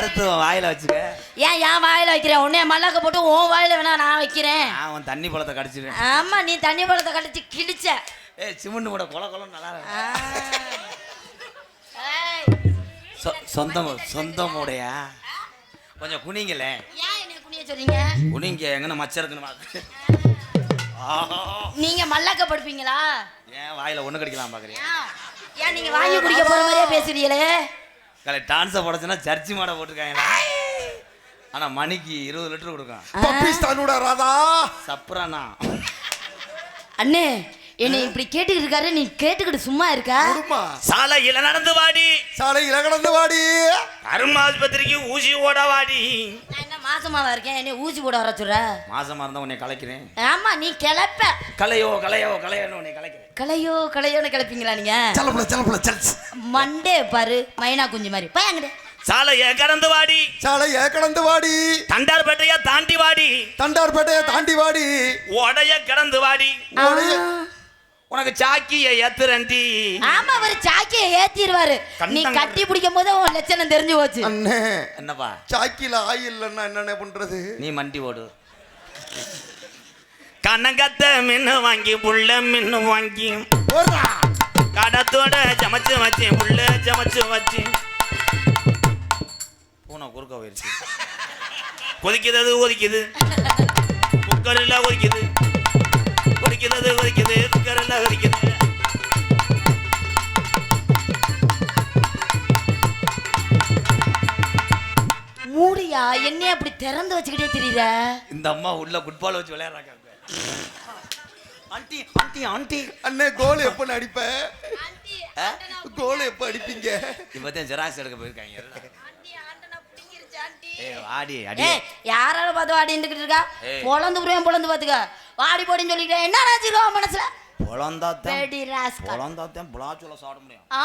உன் வாயில வச்சுக்க. ஏன் என் வாயில வைக்கிறேன் உன்னைய மல்லாக்க போட்டு உன் வாயில வேணா நான் வைக்கிறேன். உன் தண்ணி பழத்தை கடிச்சிடுவேன் ஆமா நீ தண்ணி பழத்தை கடிச்சு கிழிச்ச. ஏய் சிமெண்ட் கூட கொல கொலம் நல்லா இருக்கு. சொந்தம் சொந்தம் உடையா கொஞ்சம் சொல்றீங்க? குனிங்க எங்கன மச்சம் இருக்குன்னு. நீங்க மல்லாக்க படுப்பீங்களா? ஏன் வாயில ஒண்ணு கடிக்கலாம் பாக்குறீங்க? ஏன்? ஏன் நீங்க வாங்கி குடிக்க போற மாதிரியே பேசுறீங்களே? கலை டான்ஸை போடச்சுன்னா சர்ச்சி மாட போட்டிருக்காங்களா? ஆனா மணிக்கு இருபது லிட்டர் கொடுக்கும் பப்பிஸ்தானோட ராதா. சப்ரானா. அண்ணே என்னை இப்படி கேட்டுக்கிட்டு இருக்காரு நீ கேட்டுக்கிட்டு சும்மா இருக்க? சாலையில நடந்து வாடி. சாலையில கடந்து வாடி. அருமாஸ்பத்திரிக்கு ஊசி ஓட வாடி. நான் என்ன மாசமாவா இருக்கேன்? என்னை ஊசி போட வர சொல்ற? மாசமா இருந்தா உன்னை கலைக்கிறேன். ஆமா நீ கிளப்ப. கலையோ கலையோ கலையோன்னு உன்னை கலைக்கிறேன். கலையோ கலையோன்னு கிளப்பீங்களா நீங்க? செல்லப்புல செல்லப்புல செல்ஸ் மண்டே பாரு மைனா குஞ்சு மாதிரி. பையங்கடே சாலைய கடந்து வாடி. சாலைய கடந்து வாடி. தண்டார்பேட்டையா தாண்டி வாடி. தண்டார்பேட்டையை தாண்டி வாடி. உடைய கடந்து வாடி. உடைய- உனக்கு சாக்கிய ஏத்துறண்டி ஆமா அவர் சாக்கிய ஏத்திடுவாரு. நீ கட்டி பிடிக்கும் போது உன் லட்சணம் தெரிஞ்சு போச்சு. அண்ணே என்னப்பா? சாக்கில ஆயில் இல்லைன்னா என்னென்ன பண்றது? நீ மண்டி ஓடு. கண்ணங்கத்த மின்னு வாங்கி புள்ள மின்னு வாங்கி. கடத்தோட சமைச்சு வச்சு புள்ள சமைச்சு வச்சு. பூனை குறுக்க போயிருச்சு. கொதிக்கிறது ஒதிக்குது குக்கரில் ஒதிக்குது கொதிக்கிறது ஒதிக்குது மூடியா என்னைய அப்படி திறந்து வச்சுக்கிட்டே தெரியுற? இந்த அம்மா உள்ள ஃபுட்பால் வச்சு விளையாடுறாங்க. ஆண்டி ஆண்டி ஆண்டி. அண்ணே கோல் எப்ப அடிப்ப கோல் எப்ப அடிப்பீங்க? இப்பதான் ஜெராக்ஸ் எடுக்க போயிருக்காங்க. வாடி அடி. யாரால பார்த்து வாடிட்டு இருக்கா. பொழந்து புரியும் பொழந்து பாத்துக்க வாடி போடின்னு சொல்லிக்கிட்டே என்ன நினைச்சிருக்கா மனசுல? ராஸ்கல் பொழந்தாத்தான் புலாச்சுல சாப்பிட முடியும். ஆ?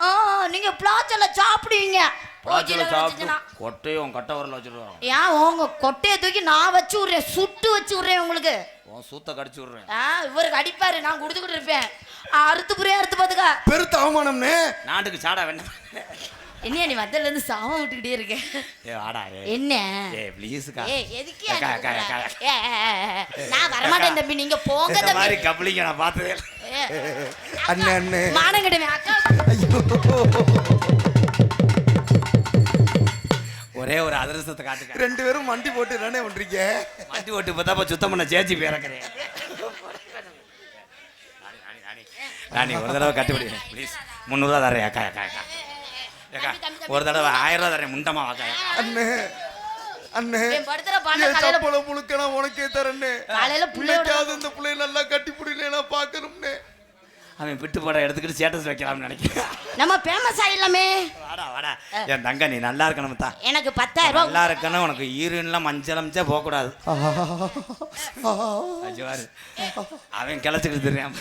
ஆ நீங்க பிளாச்சல சாப்பிடுவீங்க. போச்சில சாப்பிட்டு வச்சுச்சுன்னா. கொட்டையும் கட்டை வரல வச்சிருவாங்க ஏன் உங்க கொட்டையை தூக்கி நான் வச்சு விடுறேன் சுட்டு வச்சு விடுறேன் உங்களுக்கு. உன் சூத்த கடிச்சு விடுறேன். ஆ இவருக்கு அடிப்பாரு நான் கொடுத்துக்கிட்டு இருப்பேன். அறுத்து புரியா அறுத்து பாத்துக்க பெருத்த அவமானம்னே? நாட்டுக்கு சாடா வேண்டாம். என்னையா நீ வந்ததுல இருந்து சாவம் விட்டுக்கிட்டே இருக்க? ஏ வாடா என்ன? ஏ எதுக்கு அக்கா, அக்கா. ஏ, ஏ. நான் வரமாட்டேன் தம்பி நீங்க போங்க இந்த மாதிரி தம்பி கப்ளிங்க நான் பார்த்ததே அண்ணே அண்ணே மானம் கெடுவேன் அக்கா. ஐயோ. ஒரே ஒரு அதிரசத்தை காட்டுக்க ரெண்டு பேரும் மண்டி போட்டு என்னண்ணே பண்றீங்க? வண்டி ஓட்டு பார்த்தா சுத்தம் பண்ண சேச்சி பேரக்கிறேன் ராணி ஒரு தடவை கட்டுப்படி. ப்ளீஸ் முந்நூறுவா தரேன் அக்கா அக்கா அக்கா. ஒரு தடவை ஆயிரம் ரூபா தரேன் முண்டமா அக்கா அண்ணே அண்ணே சப்பளம் முழுக்க நான் உனக்கே தரேன்னே. பிள்ளைக்காவது இந்த பிள்ளைய நல்லா கட்டி பிடில நான் பார்க்கணும்னே. அவன் பிட்டு போட எடுத்துக்கிட்டு ஸ்டேட்டஸ் வைக்கலாம்னு நினைக்கிறேன். நம்ம ஃபேமஸ் ஆயிடலாமே வாடா வாடா. என் தங்க நீ நல்லா இருக்கணும் தான் எனக்கு பத்தாயிரம் ரூபாய் நல்லா இருக்கணும் உனக்கு ஈரன்லாம் மஞ்சள் அமிச்சா போகக்கூடாது. அவன் கிளச்சிக்கிட்டு தெரியாம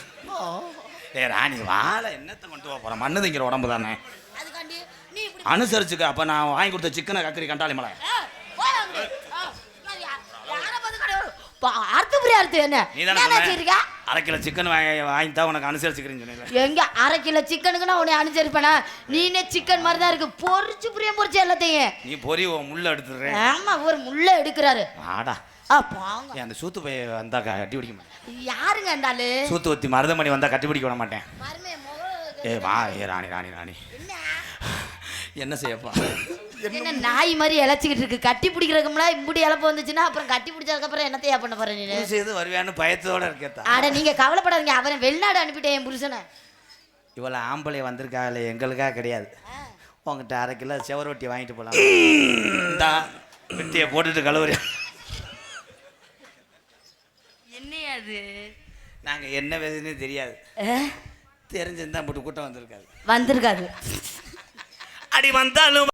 ஏ ராணி வாழை என்னத்தை கொண்டு போக போறேன்? மண்ணு திங்கிற உடம்பு தானே அதுக்காண்டி அனுசரிச்சுக்க. அப்ப நான் வாங்கி கொடுத்த சிக்கனை கக்கரி கண்டாளி மலை. அறுத்து புரிய அறுத்து என்ன? நீ தானே அரை கிலோ சிக்கன் வாங்கி வாங்கி தான் உனக்கு அனுசரிச்சுக்கிறேன்னு சொன்னீங்க எங்க அரை கிலோ சிக்கனுக்கு நான் உன்னை அனுசரிப்பேனா? நீனே சிக்கன் மாதிரி தான் இருக்கு. பொரிச்சு புரிய பொரிச்சு எல்லாத்தையும். நீ பொறி உன் முள்ள எடுத்துடுறேன். ஆமா ஒரு முள்ள எடுக்கிறாரு. ஆடா பாங்க. அந்த சூத்து பைய வந்தா கட்டி பிடிக்க மாட்டேன். யாருங்க இருந்தாலு சூத்து ஒத்தி மருதமணி வந்தா கட்டி பிடிக்க விட மாட்டேன். ஏ வா ஏ ராணி ராணி ராணி. என்ன என்ன செய்யப்பா? என்ன நாய் மாதிரி இழைச்சிக்கிட்டு இருக்கு. கட்டி பிடிக்கிறதுக்கும்லாம் இப்படி இழப்பு வந்துச்சுன்னா அப்புறம் கட்டி பிடிச்சதுக்கு அப்புறம் என்னத்தையா பண்ண போற நீ செய்து வருவியான்னு பயத்தோட இருக்கேத்தா. அட நீங்க கவலைப்படாதீங்க. அவனை வெளிநாடு அனுப்பிட்டேன் என் புருஷனை. இவ்வளோ ஆம்பளை வந்திருக்காங்களே எங்களுக்காக கிடையாது. உங்ககிட்ட அரை கிலோ செவரொட்டி வாங்கிட்டு போகலாம் இந்தா வெட்டியை போட்டுட்டு கழுவுறேன். என்னையா அது? நாங்கள் என்ன வேதுன்னு தெரியாது. தெரிஞ்சிருந்தா போட்டு கூட்டம் வந்திருக்காது. வந்திருக்காது. அடி வந்தாலும்